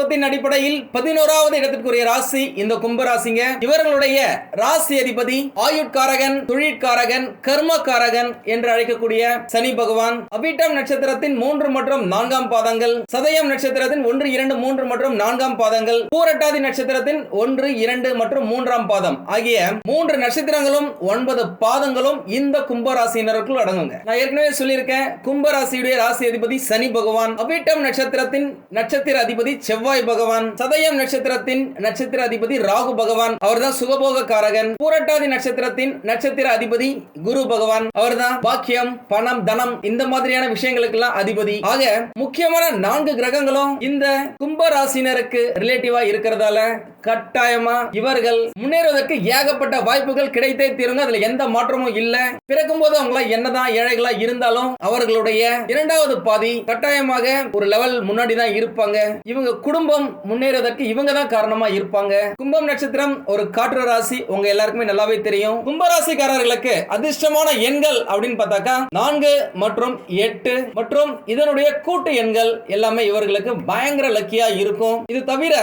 தத்துவத்தின் அடிப்படையில் பதினோராவது இடத்திற்குரிய ராசி இந்த கும்பராசிங்க இவர்களுடைய ராசி அதிபதி ஆயுட்காரகன் தொழிற்காரகன் கர்மக்காரகன் என்று அழைக்கக்கூடிய சனி பகவான். அபிட்டம் நட்சத்திரத்தின் மூன்று மற்றும் நான்காம் பாதங்கள். சதயம் நட்சத்திரத்தின் ஒன்று இரண்டு மூன்று மற்றும் நான்காம் பாதங்கள். பூரட்டாதி நட்சத்திரத்தின் ஒன்று இரண்டு மற்றும் மூன்றாம் பாதம். ஆகிய மூன்று நட்சத்திரங்களும் ஒன்பது பாதங்களும் இந்த கும்பராசினருக்குள் அடங்குங்க. நான் ஏற்கனவே சொல்லியிருக்கேன் கும்பராசியுடைய ராசி அதிபதி சனி பகவான். அபிட்டம் நட்சத்திரத்தின் நட்சத்திர அதிபதி செவ்வாய். பகவான் சதயம் நட்சத்திரத்தின் நட்சத்திர அதிபதி ராகு பகவான் அவர்தான் சுகபோக காரகன் பூரட்டாதி நட்சத்திரத்தின் நட்சத்திர அதிபதி குரு பகவான் அவர்தான் பாக்கியம் பணம் தனம் இந்த மாதிரியான விஷயங்களுக்கெல்லாம் அதிபதி. ஆக முக்கியமான நான்கு கிரகங்களும் இந்த கும்ப ராசினருக்கு ரிலேட்டிவா இருக்கிறதால கட்டாயமா? இவர்கள் முன்னேறுவதற்கு ஏகப்பட்ட வாய்ப்புகள் கிடைத்தே தீருங்க. அதுல எந்த மாற்றமும் இல்ல. பிறக்கும் போது அவங்கள என்னதான் ஏழைகளா இருந்தாலும் அவர்களுடைய இரண்டாவது பாதி கட்டாயமாக ஒரு லெவல் முன்னாடி தான் இருப்பாங்க. இவங்க குடும்பம் முன்னேறுவதற்கு இவங்க தான் காரணமா இருப்பாங்க. கும்பம் நட்சத்திரம் ஒரு காற்று ராசி. உங்க எல்லாருக்குமே நல்லாவே தெரியும். கும்பராசிக்காரர்களுக்கு அதிர்ஷ்டமான எண்கள் அப்படின்னு பார்த்தாக்கா நான்கு மற்றும் எட்டு மற்றும் இதனுடைய கூட்டு எண்கள் எல்லாமே இவர்களுக்கு பயங்கர லக்கியா இருக்கும். இது தவிர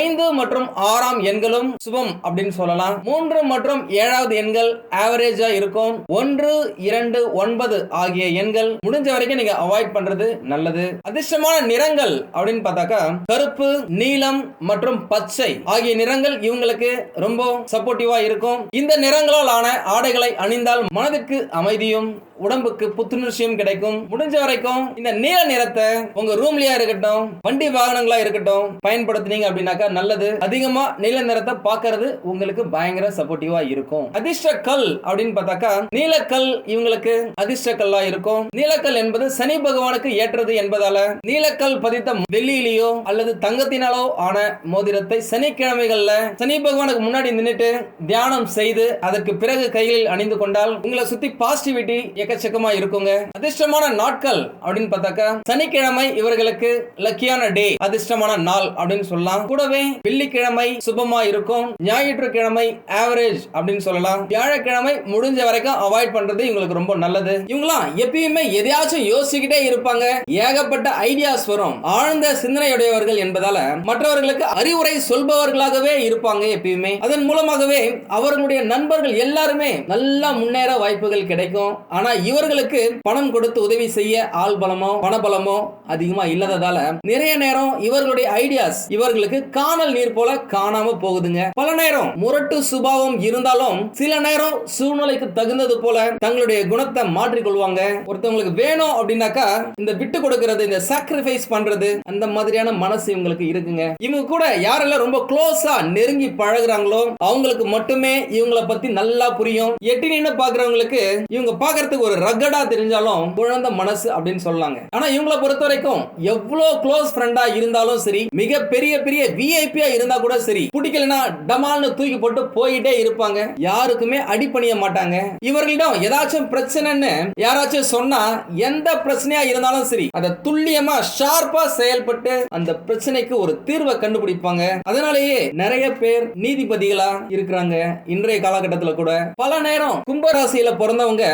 ஐந்து மற்றும் ஆறாம் எண்களும் சுபம் அப்படின்னு சொல்லலாம். மூன்று மற்றும் ஏழாவது எண்கள் ஆவரேஜா இருக்கும். ஒன்று இரண்டு ஒன்பது ஆகிய எண்கள் முடிஞ்ச வரைக்கும் நீங்க அவாய்ட் பண்றது நல்லது. அதிர்ஷ்டமான நிறங்கள் அப்படின்னு பார்த்தாக்கா கருப்பு நீலம் மற்றும் பச்சை ஆகிய நிறங்கள் இவங்களுக்கு ரொம்ப சப்போர்ட்டிவா இருக்கும். இந்த நிறங்களால் ஆன ஆடைகளை அணிந்தால் மனதுக்கு அமைதியும் உடம்புக்கு புத்துணர்ச்சியும் கிடைக்கும். முடிஞ்ச வரைக்கும் இந்த நீல நிறத்தை உங்க ரூம்லயா இருக்கட்டும் வண்டி வாகனங்களா இருக்கட்டும் பயன்படுத்துனீங்க அப்படின்னாக்கா நல்லது. அதிகமா நீல நிறத்தை பாக்குறது உங்களுக்கு பயங்கர சப்போர்ட்டிவா இருக்கும். அதிர்ஷ்ட கல் அப்படின்னு பார்த்தாக்கா நீலக்கல் இவங்களுக்கு அதிர்ஷ்ட கல்லா இருக்கும். நீலக்கல் என்பது சனி பகவானுக்கு ஏற்றது என்பதால நீலக்கல் பதித்த வெள்ளியிலேயோ அல்லது தங்கத்தினாலோ ஆன மோதிரத்தை சனிக்கிழமைகள்ல சனி பகவானுக்கு முன்னாடி நின்னுட்டு தியானம் செய்து அதற்கு பிறகு கைகளில் அணிந்து கொண்டால் உங்களை சுத்தி பாசிட்டிவிட்டி எக்கச்சக்கமா இருக்குங்க. அதிர்ஷ்டமான நாட்கள் அப்படின்னு பார்த்தாக்கா சனிக்கிழமை இவர்களுக்கு லக்கியான டே அதிர்ஷ்டமான நாள் அப்படின்னு சொல்லலாம். கூடவே வெள்ளிக்கிழமை சுபமா இருக்கும். ஞாயிற்றுக்கிழமை ஆவரேஜ் அப்படின்னு சொல்லலாம். வியாழக்கிழமை முடிஞ்ச வரைக்கும் அவாய்ட் பண்றது இவங்களுக்கு ரொம்ப நல்லது. இவங்களாம் எப்பயுமே எதையாச்சும் யோசிக்கிட்டே இருப்பாங்க. ஏகப்பட்ட ஐடியாஸ் வரும். ஆழ்ந்த சிந்தனையுடையவர்கள் என்பதால மற்றவர்களுக்கு அறிவுரை சொல்பவர்களாகவே இருப்பாங்க எப்பயுமே. அதன் மூலமாகவே அவர்களுடைய நண்பர்கள் எல்லாருமே நல்லா முன்னேற வாய்ப்புகள் கிடைக்கும். ஆனா இவர்களுக்கு பணம் கொடுத்து உதவி செய்ய ஆள் பலமோ பணபலமோ அதிகமா இல்லாததால நிறைய நேரம் இவர்களுடைய ஐடியாஸ் இவர்களுக்கு காணல் நீர் போல காணாம போகுதுங்க. பல நேரம் முரட்டு சுபாவம் இருந்தாலும் சில நேரம் சூழ்நிலைக்கு தகுந்தது போல தங்களுடைய குணத்தை மாற்றிக்கொள்வாங்க ஒருத்தவங்களுக்கு வேணும் அப்படின்னாக்கா இந்த விட்டு கொடுக்கிறது இந்த சாக்ரிஃபைஸ் பண்றது அந்த மாதிரியான மனசு இவங்களுக்கு இருக்குங்க. இவங்க கூட யாரெல்லாம் ரொம்ப க்ளோஸா நெருங்கி பழகுறாங்களோ அவங்களுக்கு மட்டுமே இவங்கள பத்தி நல்லா புரியும். எட்டி பாக்குறவங்களுக்கு இவங்க பாக்குறதுக்கு ஒரு ரகடா தெரிஞ்சாலும் குழந்த மனசு அப்படின்னு சொல்லலாங்க ஆனா இவங்கள பொறுத்த வரைக்கும் எவ்வளவு க்ளோஸ் ஃப்ரெண்டா இருந்தாலும் சரி மிக பெரிய பெரிய விஐபியா இருந்தா கூட சரி பிடிக்கலனா டமால்னு தூக்கி போட்டு போயிட்டே இருப்பாங்க. யாருக்குமே அடிப்பணிய மாட்டாங்க. இவர்களிடம் ஏதாச்சும் பிரச்சனைன்னு யாராச்சும் சொன்னா எந்த பிரச்சனையா இருந்தாலும் சரி அதை துல்லியமா ஷார்ப்பா செயல்பட்டு அந்த பிரச்சனைக்கு ஒரு தீர்வை கண்டுபிடிப்பாங்க. அதனாலேயே நிறைய பேர் நீதிபதிகளா இருக்கிறாங்க. இன்றைய காலகட்டத்தில் கூட. பல நேரம் கும்பராசியில பிறந்தவங்க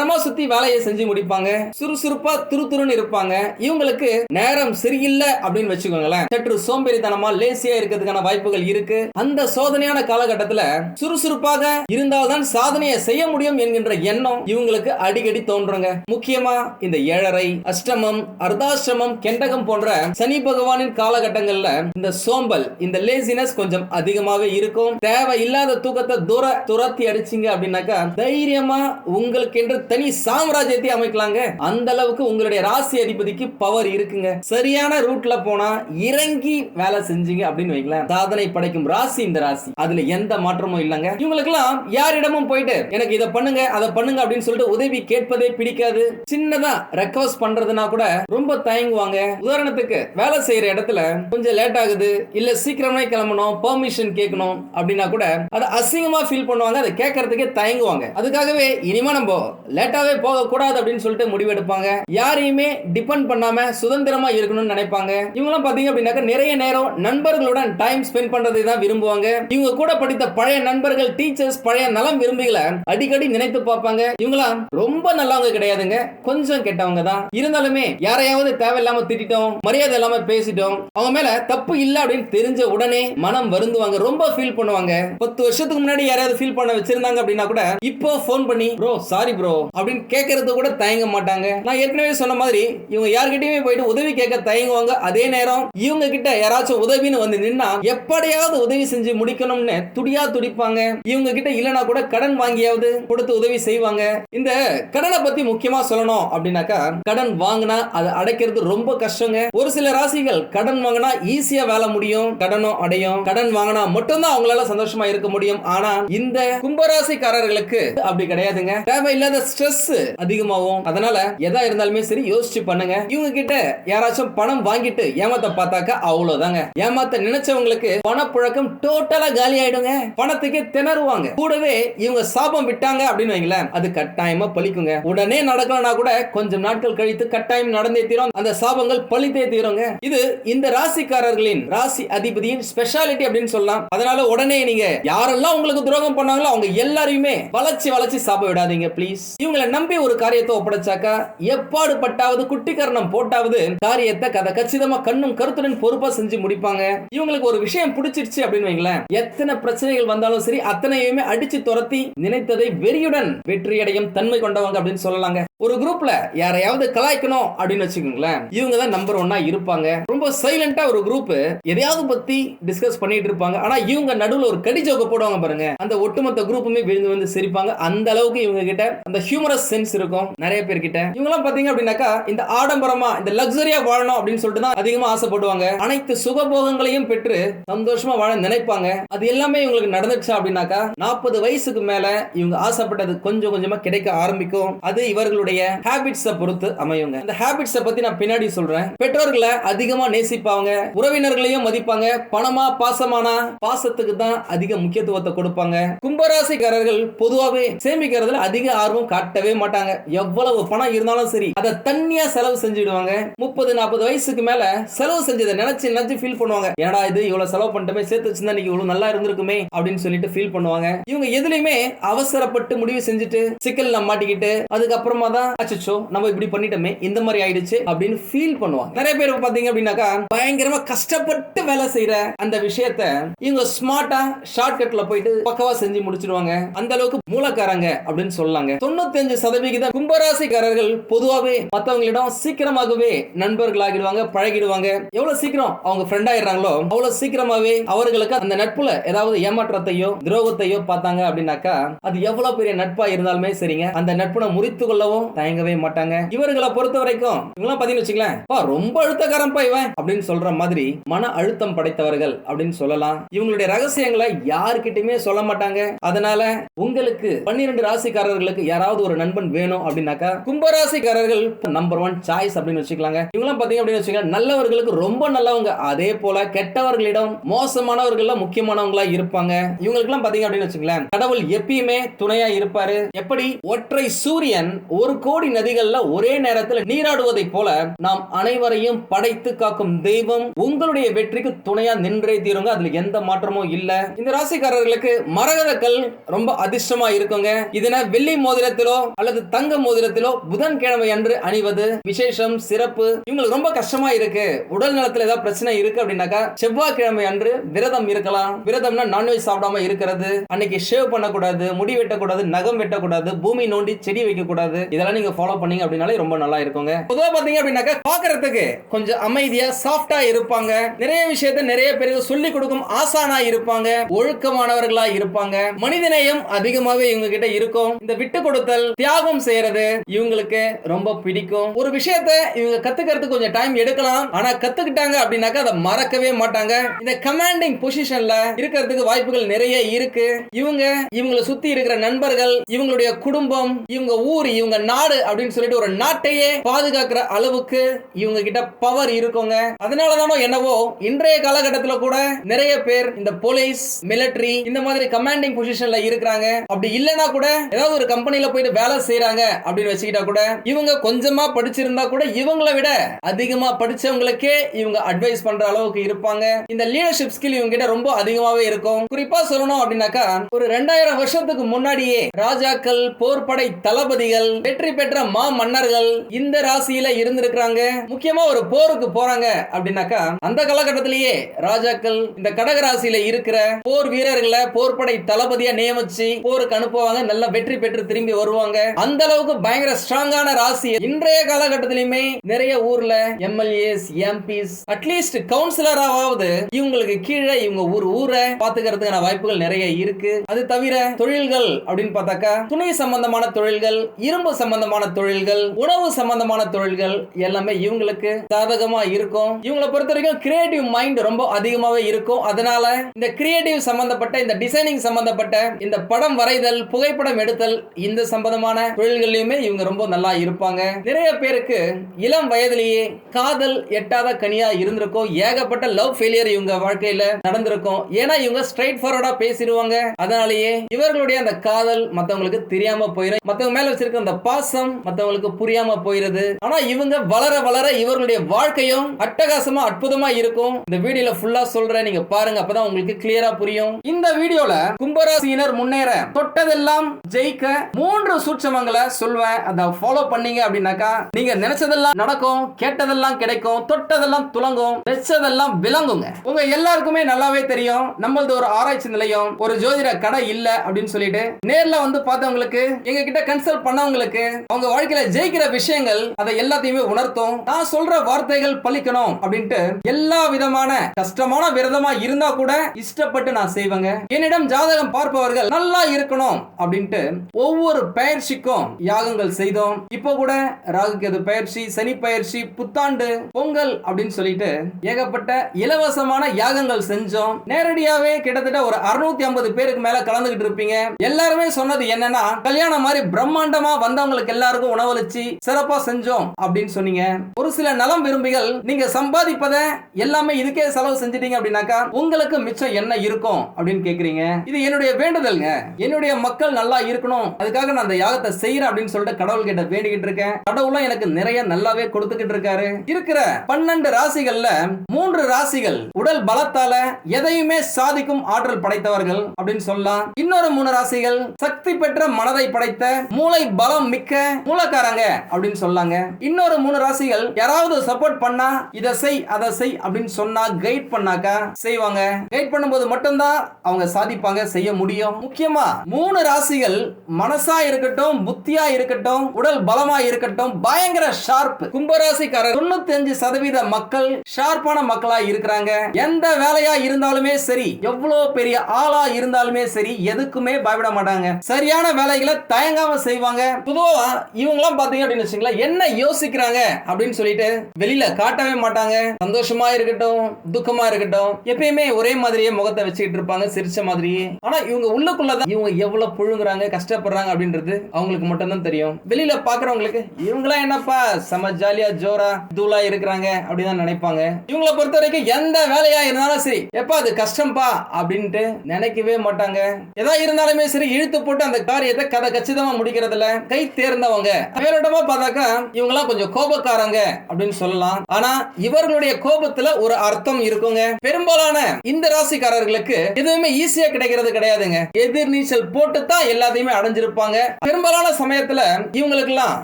பம்பரமா சுத்தி வேலையை செஞ்சு முடிப்பாங்க. சுறுசுறுப்பா துருதுருன்னு இருப்பாங்க. இவங்களுக்கு நேரம் சரியில்லை அப்படின்னு வச்சுக்கோங்களேன். சற்று சோம்பேறித்தனமா லேசியா இருக்கிறதுக்கான வாய்ப்புகள் இருக்கு. அந்த சோதனையான காலகட்டத்துல சுறுசுறுப்பாக இருந்தால்தான் சாதனையை செய்ய முடியும் என்கின்ற எண்ணம் இவங்களுக்கு அடிக்கடி தோன்றுங்க. முக்கியமா இந்த ஏழரை அஷ்டமம் அர்தாஷ்டமம் கெண்டகம் போன்ற சனி பகவானின் காலகட்டங்கள்ல இந்த சோம்பல் இந்த லேசினஸ் கொஞ்சம் அதிகமாவே இருக்கும். தேவை இல்லாத தூக்கத்தை தூர துரத்தி அடிச்சிங்க அப்படின்னாக்கா தைரியமா உங்களுக்கு என்று தனி சாம்ராஜ்யத்தை அமைக்கலாங்க. அந்த அளவுக்கு உங்களுடைய ராசி அதிபதிக்கு பவர் இருக்குங்க. சரியான ரூட்ல போனா இறங்கி வேலை செஞ்சீங்க அப்படின்னு வைக்கலாம் சாதனை படைக்கும் ராசி இந்த ராசி. அதுல எந்த மாற்றமும் இல்லைங்க. இவங்களுக்கெல்லாம் யாரிடமும் போயிட்டு எனக்கு இதை பண்ணுங்க அதை பண்ணுங்க அப்படின்னு சொல்லிட்டு உதவி கேட்பதே பிடிக்காது. சின்னதா ரெக்வஸ்ட் பண்றதுனா கூட ரொம்ப தயங்குவாங்க. உதாரணத்துக்கு வேலை செய்யற இடத்துல கொஞ்சம் லேட் ஆகுது இல்ல சீக்கிரமே கிளம்பணும் பெர்மிஷன் கேட்கணும் அப்படின்னா கூட அதை அசிங்கமா ஃபீல் பண்ணுவாங்க அதை கேட்கறதுக்கே தயங்குவாங்க. அதுக்காகவே இனிமே நம்ம லேட்டாவே போக கூடாது அப்படின்னு சொல்லிட்டு முடிவெடுப்பாங்க. யாரையுமே டிபெண்ட் பண்ணாம சுதந்திரமா இருக்கணும்னு நினைப்பாங்க. இவங்கெல்லாம் பாத்தீங்க அப்படின்னாக்க நிறைய நேரம் நண்பர்களுடன் டைம் ஸ்பெண்ட் பண்றதை தான் விரும்புவாங்க. இவங்க கூட படித்த பழைய நண்பர்கள் டீச்சர்ஸ் பழைய நலம் விரும்பிகளை அடிக்கடி நினைத்து பார்ப்பாங்க. இவங்களாம் ரொம்ப நல்லவங்க கிடையாதுங்க. கொஞ்சம் கெட்டவங்க தான். இருந்தாலுமே யாரையாவது தேவையில்லாம திட்டிட்டோம் மரியாதை இல்லாம பேசிட்டோம் அவங்க மேல தப்பு இல்ல அப்படின்னு தெரிஞ்ச உடனே மனம் வருந்துவாங்க. ரொம்ப ஃபீல் பண்ணுவாங்க. பத்து வருஷத்துக்கு முன்னாடி யாராவது ஃபீல் பண்ண வச்சிருந்தாங்க அப்படின்னா கூட இப்போ ஃபோன் பண்ணி ப்ரோ சாரி ப்ரோ அப்படின்னு கேட்கறது கூட தயங்க மாட்டாங்க. நான் ஏற்கனவே சொன்ன மாதிரி இவங்க யார்கிட்டயுமே போயிட்டு உதவி கேட்க தயங்குவாங்க. அதே நேரம் இவங்க கிட்ட யாராச்சும் உதவின்னு வந்து நின்னா எப்படியாவது உதவி செஞ்சு முடிக்கணும்னு துடியா துடிப்பாங்க. இவங்க கிட்ட இல்லனா கூட கடன் வாங்கியாவது கொடுத்து உதவி செய்வாங்க. இந்த கடனை பத்தி முக்கியமா சொல்லணும் அப்படின்னாக்கா கடன் வாங்கினா அதை அடைக்கிறது ரொம்ப கஷ்டங்க. ஒரு சில ராசிகள் கடன் வாங்கினா ஈஸியா வேலை முடியும் கடனும் அடையும். கடன் வாங்கினா மட்டும்தான் அவங்களால சந்தோஷமா இருக்க முடியும். ஆனா இந்த கும்பராசிக்காரர்களுக்கு அப்படி கிடையாதுங்க. தேவையில்லாத ஸ்ட்ரெஸ் அதிகமாகும். அதனால எதா இருந்தாலுமே சரி யோசிச்சு பண்ணுங்க. இவங்க கிட்ட யாராச்சும் பணம் வாங்கிட்டு ஏமாத்த பார்த்தாக்கா அவ்வளவுதாங்க. ஏமாத்த நினைச்சவங்களுக்கு பணப்புழக்கம் டோட்டலா காலி ஆயிடுங்க பணத்துக்கு திணறுவாங்க. கூடவே இவங்க சாபம் விட்டாங்க அப்படின்னு வைங்களேன் அது கட்டாயமா பழிக்குங்க. உடனே நடக்கலனா கூட கொஞ்சம் நாட்கள் கழித்து கட்டாயம் நடந்தே தீரும். அந்த சாபங்கள் பழித்தே தீருங்க. இது இந்த ராசிக்காரர்களின் ராசி அதிபதியின் ஸ்பெஷாலிட்டி அப்படின்னு சொல்லலாம். அதனால உடனே நீங்க யாரெல்லாம் உங்களுக்கு துரோகம் பண்ணாங்களோ அவங்க எல்லாரையுமே வளர்ச்சி வளர்ச்சி சாப விடாதீங்க ப்ளீஸ் இவங்களை நம்பி ஒரு காரியத்தை ஒப்படைச்சாக்கா எப்பாடு பட்டாவது குட்டிக்கரணம் போட்டாவது காரியத்தை கதை கச்சிதமா கண்ணும் கருத்துடன் பொறுப்பா செஞ்சு முடிப்பாங்க. இவங்களுக்கு ஒரு விஷயம் பிடிச்சிருச்சு அப்படின்னு வைங்களேன். எத்தனை பிரச்சனைகள் வந்தாலும் சரி அத்தனையுமே அடிச்சு துரத்தி நினைத்ததை வெறியுடன் வெற்றியடையும் தன்மை கொண்டவங்க அப்படின்னு சொல்லலாங்க. ஒரு குரூப்ல யாரையாவது கலாய்க்கணும் அப்படின்னு வச்சுக்கோங்களேன். இவங்க தான் நம்பர் ஒன்னா இருப்பாங்க. ரொம்ப சைலண்டா ஒரு குரூப் எதையாவது பத்தி டிஸ்கஸ் பண்ணிட்டு இருப்பாங்க. ஆனா இவங்க நடுவுல ஒரு கடி ஜோக்க போடுவாங்க பாருங்க. அந்த ஒட்டுமொத்த குரூப்புமே விழுந்து வந்து சிரிப்பாங்க. அந்த அளவுக்கு இவங்க கிட்ட அந்த ஹியூமரஸ் சென்ஸ் இருக்கும் நிறைய பேர் கிட்ட இவங்க எல்லாம் பாத்தீங்க அப்படின்னாக்கா இந்த ஆடம்பரமா இந்த லக்ஸரியா வாழணும் அப்படின்னு சொல்லிட்டு தான் அதிகமா ஆசைப்படுவாங்க. அனைத்து சுகபோகங்களையும் பெற்று சந்தோஷமா வாழ நினைப்பாங்க. அது எல்லாமே இவங்களுக்கு நடந்துச்சா அப்படின்னாக்கா நாற்பது வயசுக்கு மேல இவங்க ஆசைப்பட்டது கொஞ்சம் கொஞ்சமா கிடைக்க ஆரம்பிக்கும். அது இவர்களுடைய ஹேபிட்ஸ பொறுத்து அமையுங்க. அந்த ஹேபிட்ஸ பத்தி நான் பின்னாடி சொல்றேன். பெற்றோர்களை அதிகமா நேசிப்பாங்க. உறவினர்களையும் மதிப்பாங்க. பணமா பாசமானா பாசத்துக்கு தான் அதிக முக்கியத்துவத்தை கொடுப்பாங்க. கும்பராசிக்காரர்கள் பொதுவாகவே சேமிக்கிறதுல அதிக ஆர்வம் காட்டவே மாட்டாங்க. எவ்வளவு பணம் இருந்தாலும் சரி அதை தண்ணியா செலவு செஞ்சுடுவாங்க. முப்பது நாற்பது வயசுக்கு மேல செலவு செஞ்சதை நினைச்சு நினைச்சு ஃபீல் பண்ணுவாங்க. என்னடா இது இவ்வளவு செலவு பண்ணிட்டுமே சேர்த்து வச்சிருந்தா இன்னைக்கு இவ்வளவு நல்லா இருந்திருக்குமே அப்படின்னு சொல்லிட்டு ஃபீல் பண்ணுவாங்க. இவங்க எதுலயுமே அவசரப்பட்டு முடிவு செஞ்சுட்டு சிக்கல்ல மாட்டிக்கிட்டு அதுக்கப்புறமா தான் அச்சச்சோ நம்ம இப்படி பண்ணிட்டோமே இந்த மாதிரி ஆயிடுச்சு அப்படின்னு ஃபீல் பண்ணுவாங்க. நிறைய பேர் பாத்தீங்க அப்படின்னாக்கா பயங்கரமா கஷ்டப்பட்டு வேலை செய்யற அந்த விஷயத்த இவங்க ஸ்மார்ட்டா ஷார்ட்கட்ல போயிட்டு பக்கவா செஞ்சு முடிச்சிடுவாங்க. அந்த அளவுக்கு மூலக்காரங்க அப்படின்னு சொல்லாங்க. தொண்ணூத்தி தொண்ணூத்தஞ்சு சதவிகிதம் கும்பராசிக்காரர்கள் பொதுவாகவே மத்தவங்களிடம் சீக்கிரமாகவே நண்பர்களாகிடுவாங்க பழகிடுவாங்க. எவ்வளவு சீக்கிரம் அவங்க ஃப்ரெண்ட் ஆயிடுறாங்களோ அவ்வளவு சீக்கிரமாவே அவர்களுக்கு அந்த நட்புல ஏதாவது ஏமாற்றத்தையோ துரோகத்தையோ பார்த்தாங்க அப்படின்னாக்கா அது எவ்வளவு பெரிய நட்பா இருந்தாலுமே சரிங்க. அந்த நட்புனை முறித்து கொள்ளவும் தயங்கவே மாட்டாங்க. இவர்களை பொறுத்த வரைக்கும் இவங்களாம் பாத்தீங்கன்னு வச்சுங்களேன் ரொம்ப அழுத்தக்காரன்பா இவன் அப்படின்னு சொல்ற மாதிரி மன அழுத்தம் படைத்தவர்கள் அப்படின்னு சொல்லலாம். இவங்களுடைய ரகசியங்களை யாருக்கிட்டயுமே சொல்ல மாட்டாங்க. அதனால உங்களுக்கு பன்னிரண்டு ராசிக்காரர்களுக்கு யாராவது ஒரு நண்பன் வேணும் அப்படின்னாக்கா கும்பராசிக்காரர்கள் நம்பர் ஒன் சாய்ஸ் அப்படின்னு வச்சுக்கலாங்க. இவங்களாம் பாத்தீங்க அப்படின்னு வச்சுக்கலாம் நல்லவர்களுக்கு ரொம்ப நல்லவங்க. அதே போல கெட்டவர்களிடம் மோசமானவர்கள் முக்கியமானவங்களா இருப்பாங்க. இவங்களுக்கு எல்லாம் பாத்தீங்க அப்படின்னு வச்சுக்கலாம் கடவுள் எப்பயுமே துணையா இருப்பாரு. எப்படி? ஒற்றை சூரியன் ஒரு கோடி நதிகள்ல ஒரே நேரத்தில் நீராடுவதை போல நாம் அனைவரையும் படைத்து காக்கும் தெய்வம் உங்களுடைய வெற்றிக்கு துணையா நின்றே தீருங்க. அதுல எந்த மாற்றமும் இல்ல. இந்த ராசிக்காரர்களுக்கு மரகதக்கள் ரொம்ப அதிர்ஷ்டமா இருக்குங்க. இதனை வெள்ளி மோதிரத்திலோ அல்லது தங்க மோதிரத்திலோ புதன்கிழமை அன்று அணிவது விசேஷம் சிறப்பு. இவங்களுக்கு ரொம்ப கஷ்டமா இருக்கு. உடல் நலத்துல ஏதாவது பிரச்சனை இருக்கு அப்படின்னாக்கா செவ்வாய்க்கிழமை அன்று விரதம் இருக்கலாம். விரதம்னா நான்வெஜ் சாப்பிடாம இருக்கிறது. அன்னைக்கு ஷேவ் பண்ணக்கூடாது முடி வெட்டக்கூடாது நகம் வெட்டக்கூடாது பூமி நோண்டி செடி வைக்க கூடாது இதெல்லாம் நீங்க ஃபாலோ பண்ணீங்க அப்படின்னாலே ரொம்ப நல்லா இருக்குங்க. பொதுவா பாத்தீங்க அப்படின்னாக்கா பாக்குறதுக்கு கொஞ்சம் அமைதியா சாஃப்டா இருப்பாங்க. நிறைய விஷயத்தை நிறைய பேருக்கு சொல்லி கொடுக்கும் ஆசானா இருப்பாங்க. ஒழுக்கமானவர்களா இருப்பாங்க. மனிதநேயம் அதிகமாவே இவங்க கிட்ட இருக்கும். இந்த விட்டு கொடுத்தல் விஷயங்கள் தியாகம் செய்யறது இவங்களுக்கு ரொம்ப பிடிக்கும். ஒரு விஷயத்த இவங்க கத்துக்கிறதுக்கு கொஞ்சம் டைம் எடுக்கலாம். ஆனா கத்துக்கிட்டாங்க அப்படின்னாக்கா அதை மறக்கவே மாட்டாங்க. இந்த கமாண்டிங் பொசிஷன்ல இருக்கிறதுக்கு வாய்ப்புகள் நிறைய இருக்கு. இவங்க இவங்களை சுத்தி இருக்கிற நண்பர்கள் இவங்களுடைய குடும்பம் இவங்க ஊர் இவங்க நாடு அப்படின்னு சொல்லிட்டு ஒரு நாட்டையே பாதுகாக்கிற அளவுக்கு இவங்க கிட்ட பவர் இருக்குங்க. அதனாலதானோ என்னவோ இன்றைய காலகட்டத்தில் கூட நிறைய பேர் இந்த போலீஸ் மிலிட்டரி இந்த மாதிரி கமாண்டிங் பொசிஷன்ல இருக்கிறாங்க. அப்படி இல்லைன்னா கூட ஏதாவது ஒரு கம்பெனில போயிட்டு வேலை செய்யறாங்க அப்படின்னு வச்சுக்கிட்டா கூட இவங்க கொஞ்சமா படிச்சிருந்தா கூட இவங்களை விட அதிகமா படிச்சவங்களுக்கே இவங்க அட்வைஸ் பண்ற அளவுக்கு இருப்பாங்க. இந்த லீடர்ஷிப் ஸ்கில் இவங்க கிட்ட ரொம்ப அதிகமாவே இருக்கும். குறிப்பா சொல்லணும் அப்படின்னாக்கா ஒரு ரெண்டாயிரம் வருஷத்துக்கு முன்னாடியே ராஜாக்கள் போர்படை தளபதிகள் வெற்றி பெற்ற மா மன்னர்கள் இந்த ராசியில இருந்திருக்கிறாங்க. முக்கியமா ஒரு போருக்கு போறாங்க அப்படின்னாக்கா அந்த காலகட்டத்திலேயே ராஜாக்கள் இந்த கடக ராசியில இருக்கிற போர் வீரர்களை போர்படை தளபதியா நியமிச்சு போருக்கு அனுப்புவாங்க. நல்ல வெற்றி பெற்று திரும்பி வருவாங்க. அந்த அளவுக்கு பயங்கர ஸ்ட்ராங்கான ராசி இன்றைய காலகட்டத்திலுமே நிறைய ஊர்ல எம்எல்ஏஸ் எம்பிஸ் அட்லீஸ்ட் கவுன்சிலராவது இவங்களுக்கு கீழே இவங்க ஊர் ஊரை பாத்துக்கிறதுக்கான வாய்ப்புகள் நிறைய இருக்கு. அது தவிர தொழில்கள் அப்படின்னு பார்த்தாக்கா துணி சம்பந்தமான தொழில்கள் இரும்பு சம்பந்தமான தொழில்கள் உணவு சம்பந்தமான தொழில்கள் எல்லாமே இவங்களுக்கு சாதகமா இருக்கும். இவங்களை பொறுத்த வரைக்கும் கிரியேட்டிவ் மைண்ட் ரொம்ப அதிகமாவே இருக்கும். அதனால இந்த கிரியேட்டிவ் சம்பந்தப்பட்ட இந்த டிசைனிங் சம்பந்தப்பட்ட இந்த படம் வரைதல் புகைப்படம் எடுத்தல் இந்த சம்பந்தமான தொழில்கள்லயுமே இவங்க ரொம்ப நல்லா இருப்பாங்க. நிறைய பேருக்கு இளம் வயதிலேயே காதல் எட்டாத கனியா இருந்திருக்கும். ஏகப்பட்ட லவ் ஃபெயிலியர் இவங்க வாழ்க்கையில நடந்திருக்கும். ஏன்னா இவங்க ஸ்ட்ரைட் ஃபார்வர்டா பேசிடுவாங்க. அதனாலேயே இவர்களுடைய அந்த காதல் மத்தவங்களுக்கு தெரியாம போயிடும் மத்தவங்க மேல வச்சிருக்க அந்த பாசம் மத்தவங்களுக்கு புரியாம போயிருது. ஆனா இவங்க வளர வளர இவர்களுடைய வாழ்க்கையும் அட்டகாசமா அற்புதமா இருக்கும். இந்த வீடியோல ஃபுல்லா சொல்றேன். நீங்க பாருங்க. அப்பதான் உங்களுக்கு கிளியரா புரியும். இந்த வீடியோல கும்பராசியினர் முன்னேற தொட்டதெல்லாம் ஜெயிக்க மூன்று சூட்சமங்களை சொல்வேன். அதை ஃபாலோ பண்ணீங்க அப்படின்னாக்கா நீங்க நினைச்சதெல்லாம் நடக்கும் கேட்டதெல்லாம் கிடைக்கும் தொட்டதெல்லாம் துலங்கும் வெச்சதெல்லாம் விளங்குங்க. உங்க எல்லாருக்குமே நல்லாவே தெரியும். நம்மளது ஒரு ஆராய்ச்சி நிலையம் ஒரு ஜோதிட கடை இல்ல அப்படின்னு சொல்லிட்டு நேர்ல வந்து பார்த்தவங்களுக்கு எங்க கிட்ட கன்சல்ட் பண்ணவங்களுக்கு அவங்க வாழ்க்கையில ஜெயிக்கிற விஷயங்கள் அதை எல்லாத்தையுமே உணர்த்தும். நான் சொல்ற வார்த்தைகள் பழிக்கணும் அப்படின்ட்டு எல்லா விதமான கஷ்டமான விரதமா இருந்தா கூட இஷ்டப்பட்டு நான் செய்வேங்க. என்னிடம் ஜாதகம் பார்ப்பவர்கள் நல்லா இருக்கணும் அப்படின்ட்டு ஒவ்வொரு பயிற்சிக்கும் யாகங்கள் செய்தோம். இப்போ கூட ராகுகேது பயிற்சி சனி பயிற்சி புத்தாண்டு பொங்கல் அப்படின்னு சொல்லிட்டு ஏகப்பட்ட இலவசமான யாகங்கள் செஞ்சோம். நேரடியாவே கிட்டத்தட்ட ஒரு அறுநூத்தி ஐம்பது பேருக்கு மேல கலந்துகிட்டு இருப்பீங்க. எல்லாருமே சொன்னது என்னன்னா கல்யாணம் மாதிரி பிரம்மாண்டமா வந்தவங்களுக்கு எல்லாருக்கும் உணவளிச்சு சிறப்பா செஞ்சோம் அப்படின்னு சொன்னீங்க. ஒரு சில நலம் விரும்பிகள் நீங்க சம்பாதிப்பத எல்லாமே இதுக்கே செலவு செஞ்சிட்டீங்க அப்படின்னாக்கா உங்களுக்கு மிச்சம் என்ன இருக்கும் அப்படின்னு கேக்குறீங்க. இது என்னுடைய வேண்டுதல்ங்க. என்னுடைய மக்கள் நல்லா இருக்கணும். அதுக்காக நான் அந்த யாகத்தை செய்யற அப்படின்னு சொல்லிட்டு கடவுள் கிட்ட வேண்டிக்கிட்டு இருக்கேன். கடவுளும் எனக்கு நிறைய நல்லாவே கொடுத்துக்கிட்டு இருக்காரு. இருக்கிற பன்னெண்டு ராசிகள்ல மூன்று ராசிகள் உடல் பலத்தால எதையுமே சாதிக்கும் ஆற்றல் படைத்தவர்கள் அப்படின்னு சொல்லலாம். இன்னொரு மூணு ராசிகள் சக்தி பெற்ற மனதை படைத்த மூளை பலம் மிக்க மூலக்காரங்க அப்படின்னு சொல்லாங்க. இன்னொரு மூணு ராசிகள் யாராவது சப்போர்ட் பண்ணா இதை செய் அதை செய் அப்படின்னு சொன்னா கைட் பண்ணாக்கா செய்வாங்க. கைட் பண்ணும்போது மட்டும்தான் அவங்க சாதிப்பாங்க செய்ய முடியும். முக்கியமா மூணு ராசிகள் மனசா இருக்கட்டும் புத்தியா இருக்கட்டும் உடல் பலமா இருக்கட்டும் பயங்கர ஷார்ப் கும்பராசிக்காரர் தொண்ணூத்தி அஞ்சு சதவீத மக்கள் ஷார்ப்பான மக்களா இருக்கிறாங்க. எந்த வேலையா இருந்தாலுமே சரி எவ்வளவு பெரிய ஆளா இருந்தாலுமே சரி எதுக்குமே பயப்பட மாட்டாங்க. சரியான வேலைகளை தயங்காம செய்வாங்க. பொதுவா இவங்கெல்லாம் பாத்தீங்க அப்படின்னு வச்சுங்களேன் என்ன யோசிக்கிறாங்க அப்படின்னு சொல்லிட்டு வெளியில காட்டவே மாட்டாங்க. சந்தோஷமா இருக்கட்டும் துக்கமா இருக்கட்டும் எப்பயுமே ஒரே மாதிரியே முகத்தை வச்சுக்கிட்டு இருப்பாங்க சிரிச்ச மாதிரியே. ஆனா இவங்க உள்ளுக்குள்ளதான் இவங்க எவ்வளவு புழுங்குறாங்க கஷ்டப்படுறாங்க அப்படின்றது அவங்களுக்கு மட்டும்தான் தெரியும். வெளியில பாக்குறவங்களுக்கு இவங்களாம் என்னப்பா? செம ஜாலியா ஜோரா தூளா இருக்கிறாங்க அப்படின்னு நினைப்பாங்க. இவங்களை பொறுத்த வரைக்கும் எந்த வேலையா இருந்தாலும் சரி எப்பா அது கஷ்டம்ப்பா அப்படின்ட்டு நினைக்கவே மாட்டாங்க. எதா இருந்தாலுமே சரி இழுத்து போட்டு அந்த காரியத்தை கதை கச்சிதமா முடிக்கிறதுல கை தேர்ந்தவங்க. மேலோட்டமா பார்த்தாக்கா இவங்கலாம் கொஞ்சம் கோபக்காரங்க அப்படின்னு சொல்லலாம். ஆனா இவர்களுடைய கோபத்துல ஒரு அர்த்தம் இருக்குங்க. பெரும்பாலான இந்த ராசிக்காரர்களுக்கு எதுவுமே ஈஸியா கிடைக்கிறது கிடையாதுங்க. எதிர் நீச்சல் போட்டு தான் எல்லாத்தையுமே அடைஞ்சிருப்பாங்க. பெரும்பாலான சமயத்துல இவங்களுக்கு எல்லாம்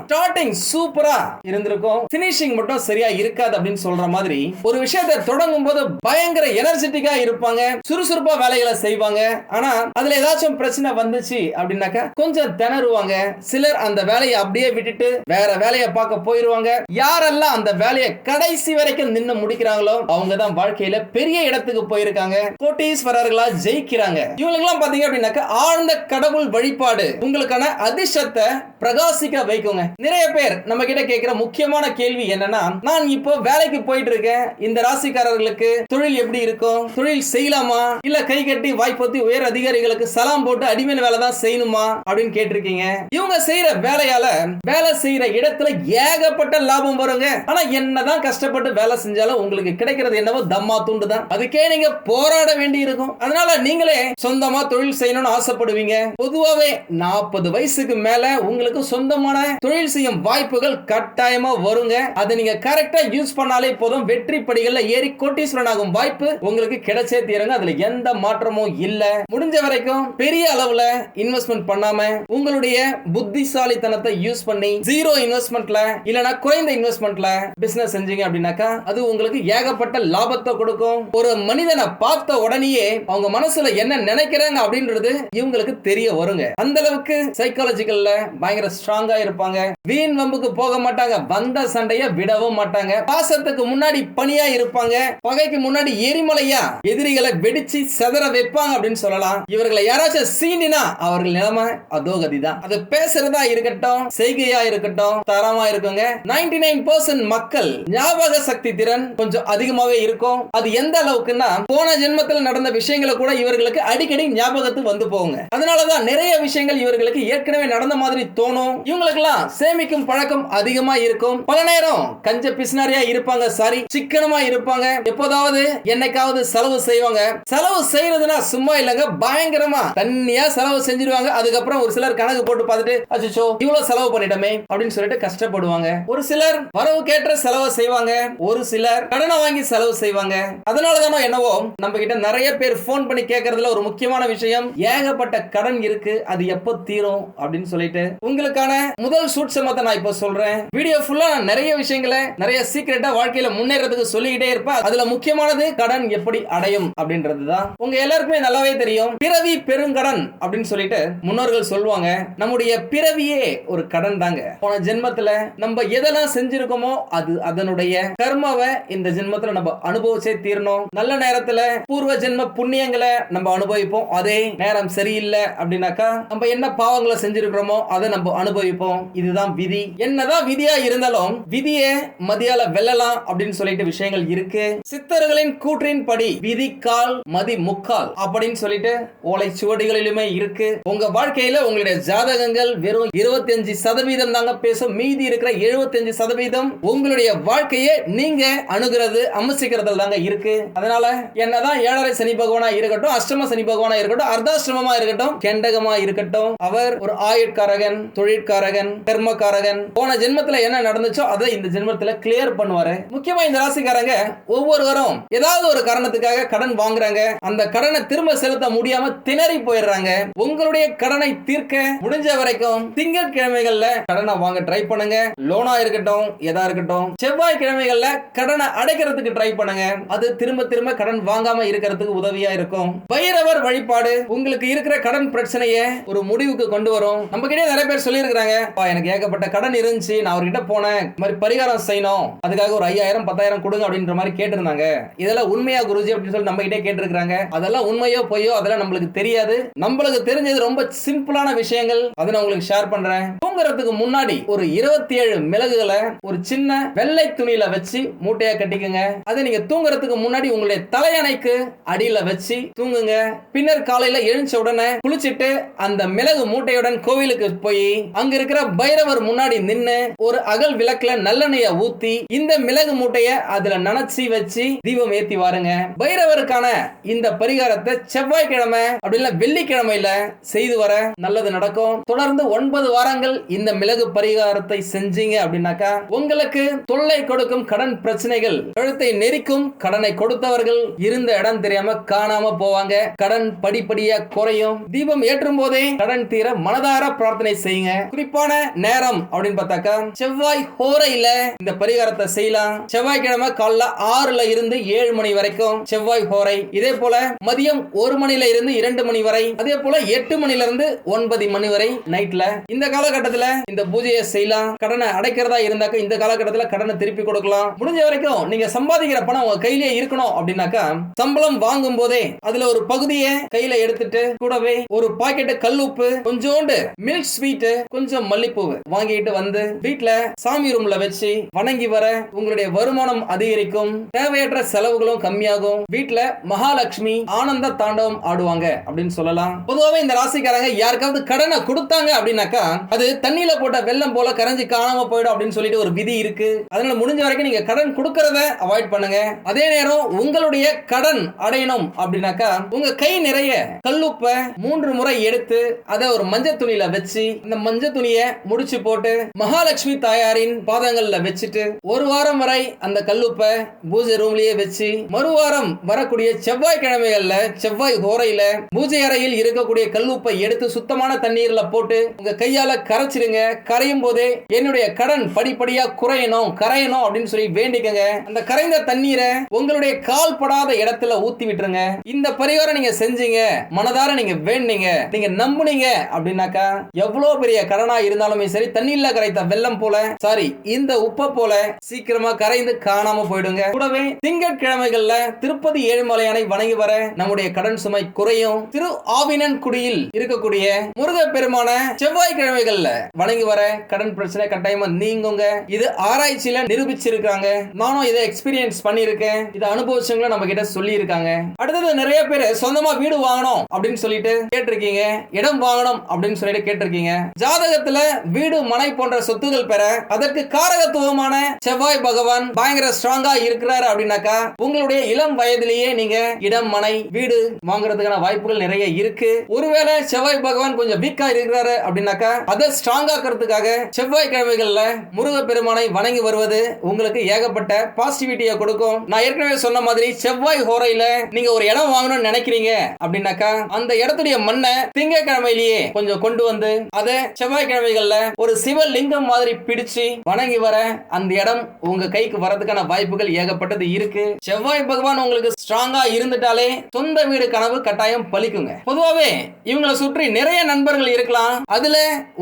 ஸ்டார்டிங் சூப்பரா இருந்திருக்கும். பினிஷிங் மட்டும் சரியா இருக்காது அப்படின்னு சொல்ற மாதிரி ஒரு விஷயத்தை தொடங்கும் போது பயங்கர எனர்ஜெட்டிக்கா இருப்பாங்க. சுறுசுறுப்பா வேலைகளை செய்வாங்க. ஆனா அதுல ஏதாச்சும் பிரச்சனை வந்துச்சு அப்படின்னாக்கா கொஞ்சம் திணறுவாங்க. சிலர் அந்த வேலையை அப்படியே விட்டுட்டு வேற வேலையை பார்க்க போயிருவாங்க. யாரெல்லாம் அந்த வேலையை கடைசி வரைக்கும் நின்று முடிக்கிறாங்களோ அவங்க தான் வாழ்க்கையில பெரிய இடத்துக்கு போயிருக்காங்க. கோட்டீஸ்வரர்களா ஜெயிக்கிறாங்க. இவங்களுக்கு எல்லாம் பாத்தீங்க அப்படின்னாக்கா ஆழ்ந்த கடவுள் வழிபாடு உங்களுக்கான அதிர்ஷ்டத்தை பிரகாசிக்க வைக்குங்க. நிறைய பேர் நம்ம கிட்ட கேட்கிற முக்கியமான கேள்வி என்னன்னா நான் இப்போ வேலைக்கு போயிட்டு இருக்கேன் இந்த ராசிக்காரர்களுக்கு தொழில் எப்படி இருக்கும்? தொழில் செய்யலாமா? இல்ல கை கட்டி வாய்ப்பத்தி உயர் அதிகாரிகளுக்கு சலாம் போட்டு அடிமையான வேலை தான் செய்யணுமா? அப்படின்னு கேட்டிருக்கீங்க. இவங்க செய்யற வேலையால வேலை செய்யற இடத்துல ஏகப்பட்ட லாபம் வருங்க. ஆனா என்னதான் கஷ்டப்பட்டு வேலை செஞ்சாலும் உங்களுக்கு கிடைக்கிறது என்னவோ தம்மா துண்டு தான். அதுக்கே நீங்க போராட வேண்டி இருக்கும் அதனால நீங்களே சொந்தமா தொழில் செய்யணும்னு ஆசைப்படுவீங்க. பொதுவாவே நாற்பது வயசுக்கு மேல உங்களுக்கு சொந்தமான தொழில் செய்யும் வாய்ப்புகள் கட்டாயமா வருங்க. அதை நீங்க கரெக்டா யூஸ் பண்ணாலே போதும். வெற்றி படிகள்ல ஏறி கோட்டீஸ்வரன் ஆகும் வாய்ப்பு உங்களுக்கு கிடைச்சே தீருங்க. அதுல எந்த மாற்றமும் இல்ல. முடிஞ்ச வரைக்கும் பெரிய அளவுல இன்வெஸ்ட்மெண்ட் பண்ணாம உங்களுடைய புத்திசாலித்தனத்தை யூஸ் பண்ணி ஜீரோ இன்வெஸ்ட்மெண்ட்ல இல்லனா குறைந்த இன்வெஸ்ட்மெண்ட்ல பிசினஸ் செஞ்சீங்க அப்படின்னாக்கா அது உங்களுக்கு ஏகப்பட்ட லாபத்தை கொடுக்கும். ஒரு மனிதனை பார்த்த உடனேயே அவங்க மனசுல என்ன நினைக்கிறாங்க அப்படின்றது இவங்களுக்கு தெரிய வருங்க. அந்த அளவுக்கு சைக்காலஜிக்கல்ல பயங்கர ஸ்ட்ராங்கா இருப்பாங்க. வீண் வம்புக்கு போக மாட்டாங்க. வந்த சண்டைய விடவும் மாட்டாங்க. பாசத்துக்கு முன்னாடி பணியா இருப்பாங்க. பகைக்கு முன்னாடி எரிமலையா எதிரிகளை வெடிச்சு செதற வைப்பாங்க அப்படின்னு சொல்லலாம். இவர்களை யாராச்சும் சீண்டினா அவர்கள் நிலைமை அதோகதி தான் அது பேசுறதா இருக்கட்டும் செய்கையா இருக்கட்டும் தரமா இருக்குங்க. நைன்டி நைன் பர்சன்ட் மக்கள் ஞாபக சக்தி திறன் கொஞ்சம் அதிகமாவே இருக்கும். அது எந்த அளவுக்குன்னா போன ஜென்மத்தில் நடந்த விஷயங்களை கூட இவர்களுக்கு அடிக்கடி ஞாபகத்துக்கு வந்து போகுங்க. அதனாலதான் நிறைய விஷயங்கள் இவர்களுக்கு ஏற்கனவே நடந்த மாதிரி தோணும். இவங்களுக்கெல்லாம் சேமிக்கும் பழக்கம் அதிகமா இருக்கும். பல நேரம் கஞ்ச பிசினாரியா இருப்பாங்க சாரி. சிக்கனமா இருப்பாங்க. எப்போதாவது என்னைக்காவது செலவு செய்வாங்க. செலவு செய்யறதுனா சும்மா இல்லைங்க பயங்கரமா தண்ணியா செலவு செஞ்சிருவாங்க. அதுக்கப்புறம் ஒரு சிலர் கணக்கு போட்டு பார்த்துட்டு அச்சோ இவ்வளவு செலவு பண்ணிட்டோமே அப்படின்னு சொல்லிட்டு கஷ்டப்படுவாங்க. ஒரு சிலர் வரவு கேட்ட செலவு செய்வாங்க. ஒரு சிலர் கடனை வாங்கி செலவு செய்வாங்க. அதனால தானோ என்னவோ நம்ம கிட்ட நிறைய பேர் ஃபோன் பண்ணி கேட்கறதுல ஒரு முக்கியமான விஷயம் ஏகப்பட்ட கடன் இருக்கு. அது எப்போ தீரும்? அப்படின்னு சொல்லிட்டு உங்களுக்கான முதல் சூட்சமத்தை நான் இப்போ சொல்றேன். வீடியோ ஃபுல்லா நான் நிறைய விஷயங்களை நிறைய சீக்கிரட்டா வாழ்க்கையில முன்னேறதுக்கு சொல்லிக்கிட்டே இருப்பேன் அதுல முக்கியமானது கடன் எப்படி அடையும் அப்படின்றது தான் உங்க எல்லாருக்குமே நல்லாவே தெரியும். பிறவி பெருங்கடன் அப்படின்னு சொல்லிட்டு முன்னோர்கள் சொல்லுவாங்க. நம்முடைய பிறவியே ஒரு கடன் தாங்க. போன ஜென்மத்துல நம்ம எதெல்லாம் செஞ்சிருக்கோமோ அது அதனுடைய கர்மாவை இந்த ஜென்மத்துல நம்ம அனுபவிச்சே தீரணும். நல்ல நேரத்துல பூர்வ ஜென்ம புண்ணியங்களை நம்ம அனுபவிப்போம். அதே நேரம் சரியில்லை அப்படின்னாக்கா நம்ம என்ன பாவங்களை செஞ்சிருக்கிறோமோ அதை நம்ம அனுபவிப்போம். இதுதான் விதி. என்னதான் விதியா இருந்தாலும் விதியை மதியால வெல்லலாம் அப்படின்னு சொல்லிட்டு விஷயங்கள் இருக்கு. சித்தர்களின் கூற்றின் படி விதி கால் மதி முக்கால் அப்படின்னு சொல்லிட்டு ஓலை சுவடிகளிலுமே இருக்கு. உங்க வாழ்க்கையில உங்களுடைய ஜாதகங்கள் வெறும் 25% சதவீதம் தாங்க பேசும். மீதி இருக்கிற 75% சதவீதம் உங்களுடைய வாழ்க்கையை நீங்க அணுகிறது அமர்சிக்கிறதுல தாங்க இருக்கு. அதனால என்னதான் ஏழரை சனி பகவானா இருக்கட்டும் அஷ்டம சனி பகவானா இருக்கட்டும் அர்த்தாஷ்டமமா இருக்கட்டும் கெண்டகமா இருக்கட்டும் அவர் ஒரு ஆயுட்காரகன் தொழிற்காரகன் கர்மக்காரகன். போன ஜென்மத்துல என்ன நடந்துச்சோ அதை இந்த ஜென்மத்துல கிளியர் பண்ணுவாரு. முக்கியமா இந்த ராசிக்காரங்க ஒவ்வொருவரும் ஏதாவது ஒரு காரணத்துக்காக கடன் வாங்குறாங்க. அந்த கடனை திரும்ப செலுத்த முடியாம திணறி போயிடுறாங்க. உங்களுடைய கடனை தீர்க்க முடிஞ்ச வரைக்கும் திங்கட்கிழமைகள்ல கடனை வாங்க ட்ரை பண்ணுங்க. லோனா இருக்கட்டும் எதா இருக்கட்டும். செவ்வாய் கிழமைகள்ல கடனை அடைக்கிறதுக்கு ட்ரை பண்ணுங்க. அது திரும்ப திரும்ப கடன் வாங்காம இருக்கிறதுக்கு உதவியா இருக்கும். பைரவர் வழிபாடு உங்களுக்கு இருக்கிற கடன் பிரச்சனையை ஒரு முடிவுக்கு கொண்டு வரும். நம்ம கிட்டே நிறைய பேர் சொல்லியிருக்கிறாங்க. எனக்கு ஏகப்பட்ட கடன் இருந்துச்சு. நான் அவர்கிட்ட போனேன். இந்த மாதிரி பரிகாரம் செய்யணும். அதுக்காக ஒரு ஐயாயிரம் பத்தாயிரம் கொடுங்க அப்படின்ற மாதிரி கேட்டிருந்தாங்க. இதெல்லாம் உண்மையா குருஜி அப்படின்னு சொல்லி நம்ம கிட்டே கேட்டிருக்காங்க அதெல்லாம் உண்மையோ பொய்யோ அதெல்லாம் நம்மளுக்கு தெரியாது. நம்மளுக்கு தெரிஞ்சது ரொம்ப சிம்பிளான விஷயங்கள். அதை நான் உங்களுக்கு ஷேர் பண்றேன். தூங்குறதுக்கு முன்னாடி ஒரு இருபத்தி ஏழு மிளகுகளை ஒரு சின்ன வெள்ளை துணியில வச்சு மூட்டையா கட்டிக்கோங்க. அதை நீங்க தூங்குறதுக்கு முன்னாடி உங்களுடைய தலையணைக்கு அடியில வச்சு தூங்குங்க. பின்னர் காலையில எழுந்த உடனே குளிச்சிட்டு அந்த மிளகு மூட்டையுடன் கோவிலுக்கு போய் அங்க இருக்கிற பைரவர் முன்னாடி நின்னு ஒரு அகல் விளக்குல நல்லெண்ணெய ஊத்தி இந்த மிளகு மூட்டைய அதுல நனைச்சி வச்சு தீபம் ஏத்தி வாருங்க. பைரவருக்கான இந்த பரிகாரத்தை செவ்வாய்க்கிழமை அப்படி வெள்ளிக்கிழமையில செய்து வர நல்லது நடக்கும். தொடர்ந்து ஒன்பது வாரங்கள் இந்த மிளகு பரிகாரத்தை செஞ்சீங்க அப்படின்னாக்கா உங்களுக்கு தொல்லை கொடுக்கும் கடன் பிரச்சனைகள் கழுத்தை நெரிக்கும் கடனை கொடுத்தவர்கள் இருந்த இடம் தெரியாம காணாம போவாங்க. கடன் படிப்படியா குறையும். தீபம் ஏற்றும் போதே கடன் தீர மனதார பிரார்த்தனை செய்யுங்க. குறிப்பான நேரம் அப்படின்னு பார்த்தாக்கா செவ்வாய் ஹோரையில இந்த பரிகாரத்தை செய்யலாம். செவ்வாய்க்கிழமை காலைல ஆறுல இருந்து ஏழு மணி வரைக்கும் செவ்வாய் ஹோரை. இதே போல மதியம் ஒரு மணில இருந்து இரண்டு மணி வரை அதே போல எட்டு மணில இருந்து ஒன்பது மணி வரை நைட்ல. இந்த காலகட்டத்துல இந்த பூஜையை செய்யலாம். கடனை அடைக்கிறதா இருந்தாக்க இந்த காலகட்டத்துல கடனை திருப்பி கொடுக்கலாம். முடிஞ்ச வரைக்கும் நீங்க சம்பாதிக்கிற பணம் உங்க கையிலேயே இருக்கணும் அப்படின்னாக்கா சம்பளம் வாங்கும் போதே அதுல ஒரு பகுதியை கையில எடுத்துட்டு கூடவே ஒரு பாக்கெட் கல் உப்பு கொஞ்சோண்டு மில்க் ஸ்வீட் கொஞ்சம் மல்லிப்பூவு வாங்கிட்டு வந்து வீட்டுல சாமி ரூம்ல வச்சு வணங்கி வர உங்களுடைய வருமானம் அதிகரிக்கும். தேவையற்ற செலவுகளும் கம்மியாகும். வீட்டுல மகாலட்சுமி ஆனந்த தாண்டவம் ஆடுவாங்க அப்படின்னு சொல்லலாம். பொதுவாகவே இந்த ராசிக்காரங்க யாருக்காவது கடனை கொடுத்தாங்க அப்படின்னாக்கா அது தண்ணியில போட்ட வெள்ளம் போல கரைஞ்சு காணாம போயிடும் அப்படின்னு சொல்லிட்டு ஒரு விதி இருக்கு. அதனால முடிஞ்ச வரைக்கும் நீங்க கடன் கொடுக்கறத அவாய்ட் பண்ணுங்க. அதே நேரம் உங்களுடைய கடன் அடையணும் அப்படின்னாக்கா உங்க கை நிறைய கல்லுப்ப மூன்று முறை எடுத்து அதை ஒரு மஞ்சள் துணியில வச்சு இந்த மஞ்சள் துணியை முடிச்சு போட்டு மகாலட்சுமி தாயாரின் பாதங்கள்ல வச்சுட்டு ஒரு வாரம் வரை அந்த கல்லுப்ப பூஜை ரூம்லயே வச்சு மறுவாரம் வரக்கூடிய செவ்வாய் கிழமைகள்ல செவ்வாய் ஹோரையில பூஜை அறையில் இருக்கக்கூடிய கல்லுப்பை எடுத்து சுத்தமான தண்ணீர்ல போட்டு உங்க கையால கரைச்சிடுங்க. கரையும் போதே என்னுடைய கடன் படிப்படியா குறையணும் கரையணும் அப்படின்னு சொல்லி வேண்டிக்கங்க. அந்த கரைந்த தண்ணீரை உங்களுடைய கால் படாத இடத்துல ஊத்தி விட்டுருங்க. இந்த பரிகாரம் நீங்க செஞ்சீங்க மனதார நீங்க வேண்டீங்க நீங்க நம்புனீங்க அப்படின்னா அப்படின்னாக்கா எவ்வளவு பெரிய கடனா இருந்தாலுமே சரி தண்ணீர்ல கரைத்த வெள்ளம் போல சாரி இந்த உப்பை போல சீக்கிரமா கரைந்து காணாம போயிடுங்க. கூடவே திங்கட்கிழமைகள்ல திருப்பதி ஏழுமலையானை வணங்கி வர நம்முடைய கடன் சுமை குறையும். திரு ஆவினன் குடியில் இருக்கக்கூடிய முருக பெருமான செவ்வாய் கிழமைகள்ல வணங்கி வர கடன் பிரச்சனை கட்டாயமா நீங்குங்க. இது ஆராய்ச்சியில நிரூபிச்சிருக்காங்க. நானும் இதை எக்ஸ்பீரியன்ஸ் பண்ணியிருக்கேன். இதை அனுபவிச்சவங்களும் நம்ம கிட்ட சொல்லி இருக்காங்க அடுத்தது நிறைய பேர் சொந்தமா வீடு வாங்கணும் அப்படின்னு சொல்லிட்டு கேட்டிருக்கீங்க. இடம் வாங்கணும் அப்படின்னு சொல்லிட்டு கேட்டிருக்கீங்க. ஜாதகத்துல வீடு மனை போன்ற சொத்துகள் பெற அதற்கு காரகத்துவமான செவ்வாய் பகவான் பயங்கர ஸ்ட்ராங்கா இருக்கிறாரு அப்படின்னாக்கா உங்களுடைய இளம் வயதிலேயே நீங்க இடம் மனை வீடு வாங்குறதுக்கான வாய்ப்புகள் நிறைய இருக்கு. ஒருவேளை செவ்வாய் பகவான் கொஞ்சம் வீக்கா இருக்கிறாரு அப்படின்னாக்கா அதை ஸ்ட்ராங் ஆக்கிறதுக்காக செவ்வாய் கிழமைகள்ல முருக பெருமானை வணங்கி வருவது உங்களுக்கு ஏகப்பட்ட பாசிட்டிவிட்டியை கொடுக்கும். நான் ஏற்கனவே சொன்ன மாதிரி செவ்வாய் ஹோரையில நீங்க ஒரு இடம் வாங்கணும்னு நினைக்கிறீங்க அப்படின்னாக்கா அந்த இடத்துடைய மண்ணை திங்கக்கிழமையிலேயே கொஞ்சம் கொண்டு வந்து அதை செவ்வாய்க்கிழமைகள்ல ஒரு சிவலிங்கம் மாதிரி பிடிச்சு வணங்கி வர அந்த இடம் உங்க கைக்கு வரதுக்கான வாய்ப்புகள் ஏகப்பட்டது இருக்கு. செவ்வாய் பகவான் உங்களுக்கு ஸ்ட்ராங்கா இருந்துட்டாலே சொந்த வீடு கனவு கட்டாயம் பலிக்குங்க. பொதுவாகவே இவங்களை சுற்றி நிறைய நண்பர்கள் இருக்கலாம். அதுல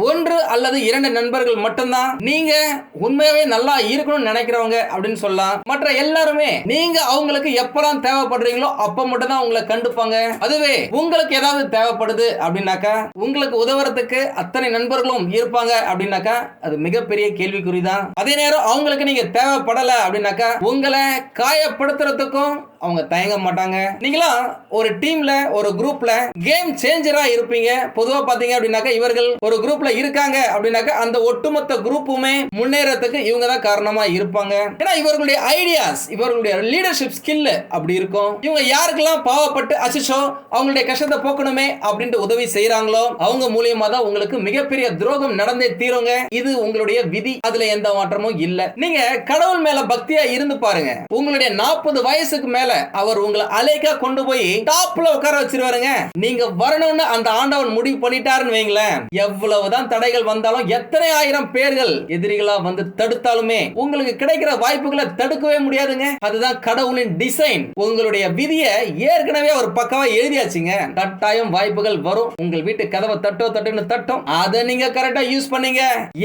ஒன்று அல்லது இரண்டு நண்பர்கள் மட்டும்தான். நீங்க உண்மையாவே நல்லா இருக்கணும்னு நினைக்கிறவங்க அப்படின்னு சொல்லலாம். மற்ற எல்லாருமே நீங்க அவங்களுக்கு எப்பெல்லாம் தேவைப்படுறீங்களோ அப்ப மட்டும் தான் உங்களை கண்டுப்பாங்க. அதுவே உங்களுக்கு ஏதாவது தேவைப்படுது அப்படின்னாக்கா உங்களுக்கு உதவுறதுக்கு அத்தனை நண்பர்களும் இருப்பாங்க அப்படின்னாக்கா அது மிகப்பெரிய கேள்விக்குறிதான். அதே நேரம் அவங்களுக்கு நீங்க தேவைப்படல அப்படின்னாக்கா உங்களை காயப்படுத்துறதுக்கும் அவங்க தயங்க மாட்டாங்க. நீங்களாம் ஒரு டீம்ல ஒரு குரூப்ல கேம் சேஞ்சரா இருப்பீங்க. பொதுவா பாத்தீங்க அப்படின்னாக்கா இவர்கள் ஒரு குரூப்ல இருக்காங்க அப்படின்னாக்கா அந்த ஒட்டுமொத்த குரூப்புமே முன்னேறதுக்கு இவங்க தான் காரணமா இருப்பாங்க. ஏன்னா இவர்களுடைய ஐடியாஸ் இவர்களுடைய லீடர்ஷிப் ஸ்கில் அப்படி இருக்கும். இவங்க யாருக்கெல்லாம் பாவப்பட்டு அசிச்சோ அவங்களுடைய கஷ்டத்தை போக்கணுமே அப்படின்ட்டு உதவி செய்யறாங்களோ அவங்க மூலியமா தான் உங்களுக்கு மிகப்பெரிய துரோகம் நடந்தே தீருங்க. இது உங்களுடைய விதி. அதுல எந்த மாற்றமும் இல்ல. நீங்க கடவுள் மேல பக்தியா இருந்து பாருங்க. உங்களுடைய நாற்பது வயசுக்கு மேல அவர் உங்களை அலைக்கா கொண்டு போய் டாப்ல உட்கார வச்சிருவாருங்க. நீங்க வரணும்னு அந்த ஆண்டவன் முடிவு பண்ணிட்டாருன்னு வைங்களேன். எவ்வளவுதான் தடைகள் வந்தாலும் எத்தனை ஆயிரம் பேர்கள் எதிரிகளா வந்து தடுத்தாலுமே உங்களுக்கு கிடைக்கிற வாய்ப்புகளை தடுக்கவே முடியாதுங்க. அதுதான் கடவுளின் டிசைன் உங்களுடைய விதியை ஏற்கனவே ஒரு பக்கமா எழுதியாச்சுங்க. கட்டாயம் வாய்ப்புகள் வரும். உங்கள் வீட்டு கதவை தட்டோ தட்டுன்னு தட்டும். அதை நீங்க கரெக்டா யூஸ் பண்ணீங்க.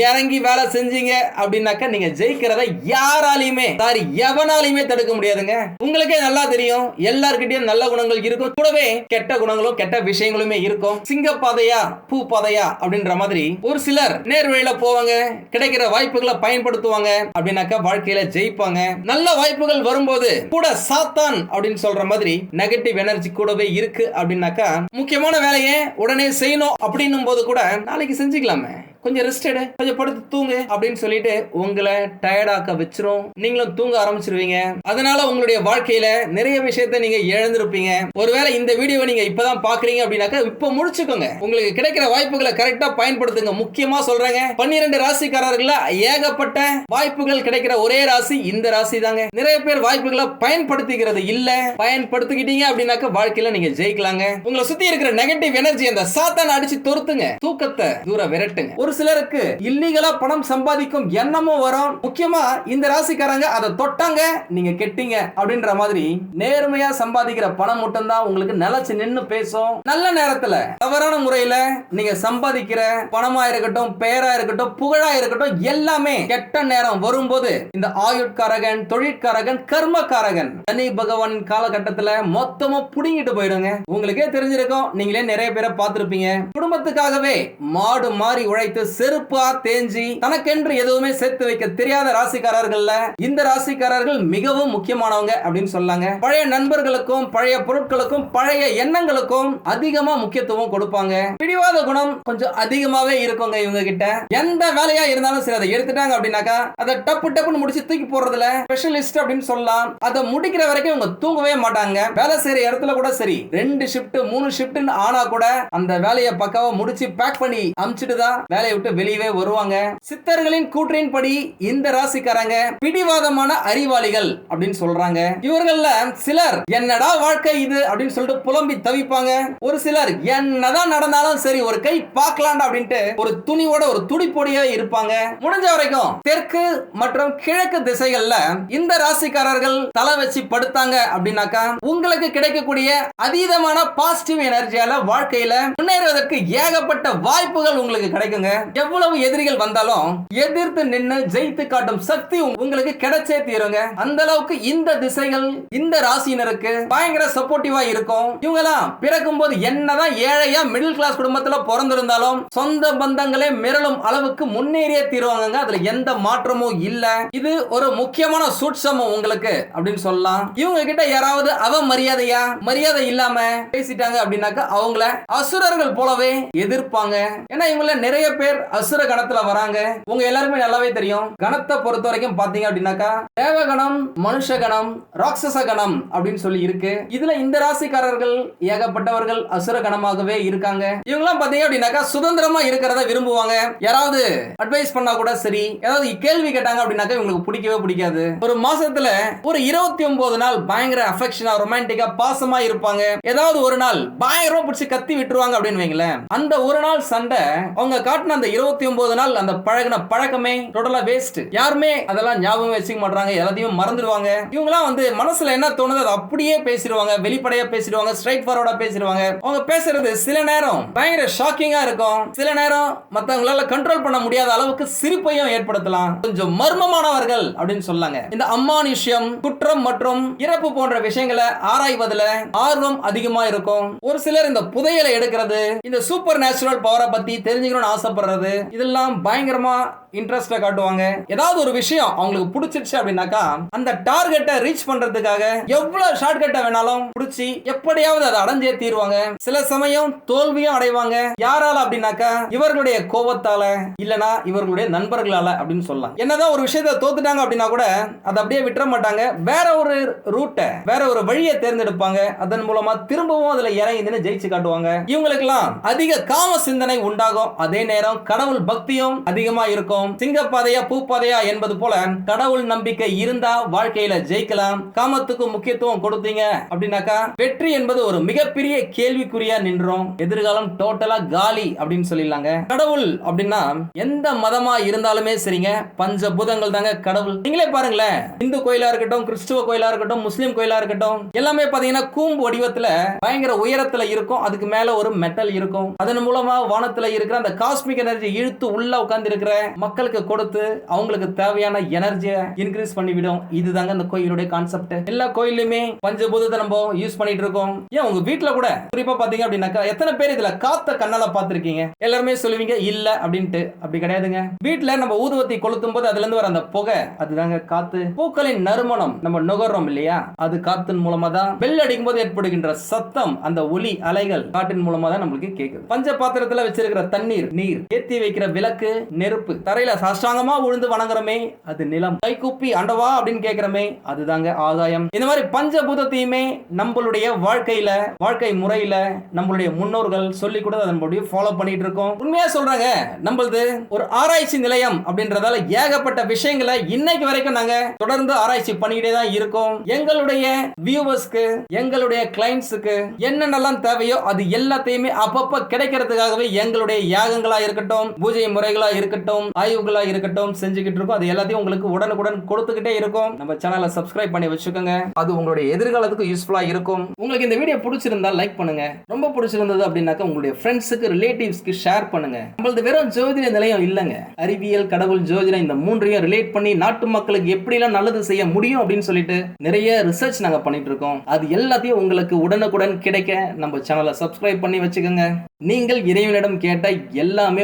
இறங்கி வேலை செஞ்சீங்க அப்படின்னாக்கா நீங்க ஜெயிக்கிறத யாராலையுமே சாரி எவனாலையுமே தடுக்க முடியாதுங்க. உங்களுக்கே நல்லா தெரியும். எல்லார்கிட்டயும் நல்ல குணங்கள் இருக்கும். கூடவே கெட்ட குணங்களும் கெட்ட விஷயங்களுமே இருக்கும். சிங்கப்பாதையா பூ பாதையா அப்படின்ற மாதிரி ஒரு சிலர் நேர்வழியில போவாங்க. கிடைக்கிற வாய்ப்புகளை பயன்படுத்துவாங்க. அப்படின்னாக்கா வாழ்க்கையில ஜெயிப்பாங்க. நல்ல வாய்ப்புகள் வரும்போது கூட சாத்தான் அப்படின்னு சொல்ற மாதிரி நெகட்டிவ் எனர்ஜி கூடவே இருக்கு அப்படின்னாக்கா முக்கியமான வேலையை உடனே செய்யணும் அப்படின்னும் போது கூட நாளைக்கு செஞ்சுக்கலாமே. கொஞ்சம் ரெஸ்ட் எடு. கொஞ்சம் படுத்து தூங்கு அப்படின்னு சொல்லிட்டு உங்களை டயர்டாக்க வச்சிரும். நீங்களும் தூங்க ஆரம்பிச்சிருவீங்க. அதனால உங்களுடைய வாழ்க்கையில நிறைய விஷயத்த நீங்க இழந்திருப்பீங்க. ஒருவேளை இந்த வீடியோவை நீங்க இப்பதான் பாக்குறீங்க அப்படின்னாக்கா இப்ப முடிச்சுக்கோங்க. உங்களுக்கு கிடைக்கிற வாய்ப்புகளை கரெக்டா பயன்படுத்துங்க. முக்கியமா சொல்றேங்க. பன்னிரெண்டு ராசிக்காரர்கள ஏகப்பட்ட வாய்ப்புகள் கிடைக்கிற ஒரே ராசி இந்த ராசி தாங்க நிறைய பேர் வாய்ப்புகளை பயன்படுத்திக்கிறது இல்ல. பயன்படுத்திக்கிட்டீங்க அப்படின்னாக்கா வாழ்க்கையில நீங்க ஜெயிக்கலாங்க. உங்களை சுத்தி இருக்கிற நெகட்டிவ் எனர்ஜி அந்த சாத்தான அடிச்சு தொருத்துங்க தூக்கத்தை தூர விரட்டுங்க. ஒரு சிலருக்கு இல்லீகலா பணம் சம்பாதிக்கும் எண்ணமும் வரும். முக்கியமா இந்த ராசிக்காரங்க அதை தொட்டாங்க நீங்க கெட்டீங்க அப்படின்ற மாதிரி நேர்மையா சம்பாதிக்கிற பணம் மட்டும்தான் உங்களுக்கு நிலைச்சு நின்னு பேசும். நல்ல நேரத்துல தவறான முறையில நீங்க சம்பாதிக்கிற பணமா இருக்கட்டும் பெயரா இருக்கட்டும் புகழா இருக்கட்டும் எல்லாமே கெட்ட நேரம் வரும்போது இந்த ஆயுட்காரகன் தொழிற்காரகன் கர்மக்காரகன் சனி பகவான் காலகட்டத்துல மொத்தமும் புடுங்கிட்டு போயிடுங்க. உங்களுக்கே தெரிஞ்சிருக்கும் நீங்களே நிறைய பேரை பார்த்திருப்பீங்க. குடும்பத்துக்காகவே மாடு மாறி உழைத்து தனக்கு செருப்பா தேஞ்சி தனக்கென்று எதுவுமே சேர்த்து வைக்க தெரியாத ராசிக்காரர்கள்ல இந்த ராசிக்காரர்கள் மிகவும் முக்கியமானவங்க அப்படின்னு சொல்லாங்க. பழைய நண்பர்களுக்கும் பழைய பொருட்களுக்கும் பழைய எண்ணங்களுக்கும் அதிகமா முக்கியத்துவம் கொடுப்பாங்க. பிடிவாத குணம் கொஞ்சம் அதிகமாவே இருக்குங்க இவங்க கிட்ட எந்த வேலையா இருந்தாலும் சரி அதை எடுத்துட்டாங்க அப்படின்னாக்கா அதை டப்பு டப்புன்னு முடிச்சு தூக்கி போடுறதுல ஸ்பெஷலிஸ்ட் அப்படின்னு சொல்லலாம். அதை முடிக்கிற வரைக்கும் இவங்க தூங்கவே மாட்டாங்க. வேலை செய்யற இடத்துல கூட சரி ரெண்டு ஷிஃப்ட் மூணு ஷிஃப்ட்னு ஆனா கூட அந்த வேலையை பக்காவா முடிச்சு பேக் பண்ணி அமிச்சிட்டு தான் வேலையை விட்டு வெளியவே வருவாங்க. சித்தர்களின் கூற்றின் படி இந்த ராசிக்காரங்க பிடிவாதமான அறிவாளிகள் அப்படின்னு சொல்றாங்க. இவர்கள்ல சிலர் என்னடா வாழ்க்கை இது? அப்படின்னு சொல்லிட்டு புலம்பி தவிப்பாங்க. ஒரு சிலர் என்னதான் நடந்தாலும் சரி ஒரு கை பார்க்கலாம்டா அப்படின்ட்டு ஒரு துணியோட ஒரு துடிப்பொடியே இருப்பாங்க. முடிஞ்ச வரைக்கும் தெற்கு மற்றும் கிழக்கு திசைகள்ல இந்த ராசிக்காரர்கள் தலை வச்சு படுத்தாங்க அப்படின்னாக்கா உங்களுக்கு கிடைக்கக்கூடிய அதீதமான பாசிட்டிவ் எனர்ஜியால வாழ்க்கையில முன்னேறுவதற்கு ஏகப்பட்ட வாய்ப்புகள் உங்களுக்கு கிடைக்குங்க. எவ்வளவு எதிரிகள் வந்தாலும் எதிர்த்து நின்னு ஜெயித்து காட்டும் சக்தி உங்களுக்கு கிடைச்சே தீருங்க. அந்த அளவுக்கு இந்த திசைகள் இந்த ராசியினருக்கு பயங்கர சப்போர்ட்டிவா இருக்கும். இவங்க எல்லாம் பிறக்கும் போது என்னதான் ஏழையா மிடில் கிளாஸ் குடும்பத்துல பிறந்திருந்தாலும் சொந்த பந்தங்களே மிரளும் அளவுக்கு முன்னேறியே தீருவாங்க அதுல எந்த மாற்றமும் இல்ல. இது ஒரு முக்கியமான சூட்சமம் உங்களுக்கு அப்படின்னு சொல்லலாம். இவங்க கிட்ட யாராவது அவ மரியாதையா மரியாதை இல்லாம பேசிட்டாங்க அப்படின்னாக்கா அவங்கள அசுரர்கள் போலவே எதிர்ப்பாங்க. ஏன்னா இவங்கள நிறைய பேர் பேர் அசுர கணத்துல வராங்க. உங்க எல்லாருமே நல்லாவே தெரியும். கணத்தை பொறுத்த வரைக்கும் பாத்தீங்க அப்படின்னாக்கா தேவகணம் மனுஷ கணம் ராட்சச கணம் அப்படின்னு சொல்லி இருக்கு. இதுல இந்த ராசிக்காரர்கள் ஏகப்பட்டவர்கள் அசுர கணமாகவே இருக்காங்க. இவங்கெல்லாம் பாத்தீங்க அப்படின்னாக்கா சுதந்திரமா இருக்கிறத விரும்புவாங்க. யாராவது அட்வைஸ் பண்ணா கூட சரி. ஏதாவது கேள்வி கேட்டாங்க அப்படின்னாக்கா இவங்களுக்கு பிடிக்கவே பிடிக்காது. ஒரு மாசத்துல ஒரு இருபத்தி ஒன்பது நாள் பயங்கர அஃபெக்ஷனா ரொமான்டிக்கா பாசமா இருப்பாங்க. ஏதாவது ஒரு நாள் பயங்கரமா பிடிச்சி கத்தி விட்டுருவாங்க அப்படின்னு வைங்களேன். அந்த ஒரு நாள் சண்டை அவங்க காட்டின அந்த இருபத்தி ஒன்பது நாள் அந்த பழகின பழக்கமே டோட்டலா வேஸ்ட் யாருமே அதெல்லாம் ஞாபகம் வச்சுக்க மாட்டாங்க எல்லாத்தையும் மறந்துடுவாங்க. இவங்கலாம் வந்து மனசுல என்ன தோணுதோ அதை அப்படியே பேசிடுவாங்க வெளிப்படையா பேசிடுவாங்க ஸ்ட்ரைட் ஃபார்வர்டா பேசிடுவாங்க. அவங்க பேசுறது சில நேரம் பயங்கர ஷாக்கிங்கா இருக்கும். சில நேரம் மத்தவங்களால கண்ட்ரோல் பண்ண முடியாத அளவுக்கு சிரிப்பையும் ஏற்படுத்தலாம். கொஞ்சம் மர்மமானவர்கள் அப்படின்னு சொல்லாங்க. இந்த அம்மானுஷ்யம் குற்றம் மற்றும் இறப்பு போன்ற விஷயங்களை ஆராய்வதில் ஆர்வம் அதிகமா இருக்கும். ஒரு சிலர் இந்த புதையலை எடுக்கிறது இந்த சூப்பர் நேச்சுரல் பவரை பத்தி தெரிஞ்சுக்கணும்னு வர்றது இதெல்லாம் பயங்கரமா இன்ட்ரெஸ்ட்ல காட்டுவாங்க. ஏதாவது ஒரு விஷயம் அவங்களுக்கு பிடிச்சிருச்சு அப்படின்னாக்கா அந்த டார்கெட்டை ரீச் பண்றதுக்காக எவ்வளவு ஷார்ட்கட்டை வேணாலும் பிடிச்சி எப்படியாவது அதை அடைஞ்சே தீருவாங்க. சில சமயம் தோல்வியும் அடைவாங்க. யாரால அப்படின்னாக்கா இவர்களுடைய கோபத்தால இல்லனா இவர்களுடைய நண்பர்களால அப்படின்னு சொல்லலாம். என்னதான் ஒரு விஷயத்த தோத்துட்டாங்க அப்படின்னா கூட அதை அப்படியே விட்டுற மாட்டாங்க. வேற ஒரு ரூட்டை வேற ஒரு வழியை தேர்ந்தெடுப்பாங்க. அதன் மூலமா திரும்பவும் அதுல இறங்கிதுன்னு ஜெயிச்சு காட்டுவாங்க. இவங்களுக்கெல்லாம் அதிக காம சிந்தனை உண்டாகும். அதே நேரம் கடவுள் பக்தியும் அதிகமா இருக்கும் சிங்கப்பாதையா பூப்பாதையா என்பது போல கடவுள் நம்பிக்கை இருந்தா வாழ்க்கையில ஜெயிக்கலாம். காமத்துக்கு முக்கியத்துவம் கொடுத்தீங்க அப்படின்னாக்கா வெற்றி என்பது ஒரு மிகப்பெரிய கேள்விக்குறியா நின்றோம். எதிர்காலம் டோட்டலா காலி அப்படின்னு சொல்லிடலாங்க. கடவுள் அப்படின்னா எந்த மதமா இருந்தாலுமே சரிங்க. பஞ்ச பூதங்கள் தாங்க கடவுள். நீங்களே பாருங்களேன். இந்து கோயிலா இருக்கட்டும் கிறிஸ்துவ கோயிலா இருக்கட்டும் முஸ்லீம் கோயிலா இருக்கட்டும் எல்லாமே பாத்தீங்கன்னா கூம்பு வடிவத்துல பயங்கர உயரத்துல இருக்கும். அதுக்கு மேல ஒரு மெட்டல் இருக்கும். அதன் மூலமா வானத்துல இருக்கிற அந்த காஸ்மிக் எனர்ஜி இழுத்து உள்ள உட்கார்ந்து இருக்கிற மக்களுக்கு கொடுத்து அவங்களுக்கு தேவையான எனர்ஜியை இன்க்ரீஸ் பண்ணிவிடும். இதுதாங்க அந்த கோயிலுடைய கான்செப்ட் எல்லா கோயிலுமே பஞ்சபூதத்தை நம்ம யூஸ் பண்ணிட்டு இருக்கோம். ஏன் உங்க வீட்டுல கூட? குறிப்பா பாத்தீங்க அப்படின்னாக்கா எத்தனை பேர் இதுல காத்த கண்ணால பாத்திருக்கீங்க எல்லாருமே சொல்லுவீங்க இல்ல அப்படின்ட்டு. அப்படி கிடையாதுங்க. வீட்டுல நம்ம ஊதுவத்தி கொளுத்தும் போது அதுல இருந்து வர அந்த புகை அதுதாங்க காத்து. பூக்களின் நறுமணம் நம்ம நுகர்றோம் இல்லையா? அது காத்தின் மூலமா தான் பெல் அடிக்கும் போது ஏற்படுகின்ற சத்தம் அந்த ஒலி அலைகள் காட்டின் மூலமா தான் நம்மளுக்கு கேக்குது. பஞ்ச பாத்திரத்துல வச்சிருக்கிற தண்ணீர் நீர் ஏத்தி வைக்கிற விளக்கு நெருப்பு. தரையில சாஷ்டாங்கமா விழுந்து வணங்குறமே அது நிலம். கைக்குப்பி அண்டவா அப்படின்னு கேக்குறமே அதுதாங்க ஆதாயம். இந்த மாதிரி பஞ்சபூதத்தையுமே நம்மளுடைய வாழ்க்கையில வாழ்க்கை முறையில நம்மளுடைய முன்னோர்கள் சொல்லி கூட அதன்படி ஃபாலோ பண்ணிட்டு இருக்கோம். உண்மையா சொல்றாங்க நம்மளது ஒரு ஆராய்ச்சி நிலையம் அப்படின்றதால ஏகப்பட்ட விஷயங்களை இன்னைக்கு வரைக்கும் நாங்க தொடர்ந்து ஆராய்ச்சி பண்ணிக்கிட்டே தான் இருக்கோம். எங்களுடைய வியூவர்ஸ்க்கு எங்களுடைய கிளைண்ட்ஸுக்கு என்னென்னலாம் தேவையோ அது எல்லாத்தையுமே அப்பப்ப கிடைக்கிறதுக்காகவே எங்களுடைய யாகங்களா இருக்கட்டும் பூஜை முறைகளா இருக்கட்டும் ஆய்வுகளா இருக்கட்டும் செஞ்சுக்கிட்டு இருக்கோம். அது எல்லாத்தையும் உங்களுக்கு உடனுக்குடன் கொடுத்துக்கிட்டே இருக்கும். நம்ம சேனலை சப்ஸ்கிரைப் பண்ணி வச்சுக்கோங்க. அது உங்களுடைய எதிர்காலத்துக்கு யூஸ்ஃபுல்லா இருக்கும். உங்களுக்கு இந்த வீடியோ பிடிச்சிருந்தா லைக் பண்ணுங்க. ரொம்ப பிடிச்சிருந்தது அப்படின்னாக்கா உங்களுடைய ஃப்ரெண்ட்ஸுக்கு ரிலேட்டிவ்ஸ்க்கு ஷேர் பண்ணுங்க. நம்மளது வெறும் ஜோதிட நிலையம் இல்லைங்க. அறிவியல் கடவுள் ஜோதிடம் இந்த மூன்றையும் ரிலேட் பண்ணி நாட்டு மக்களுக்கு எப்படிலாம் நல்லது செய்ய முடியும் அப்படின்னு சொல்லிட்டு நிறைய ரிசர்ச் நாங்க பண்ணிட்டு இருக்கோம். அது எல்லாத்தையும் உங்களுக்கு உடனுக்குடன் கிடைக்க நம்ம சேனலை சப்ஸ்கிரைப் பண்ணி வச்சுக்கோங்க. நீங்கள் இறைவனிடம் கேட்ட எல்லாமே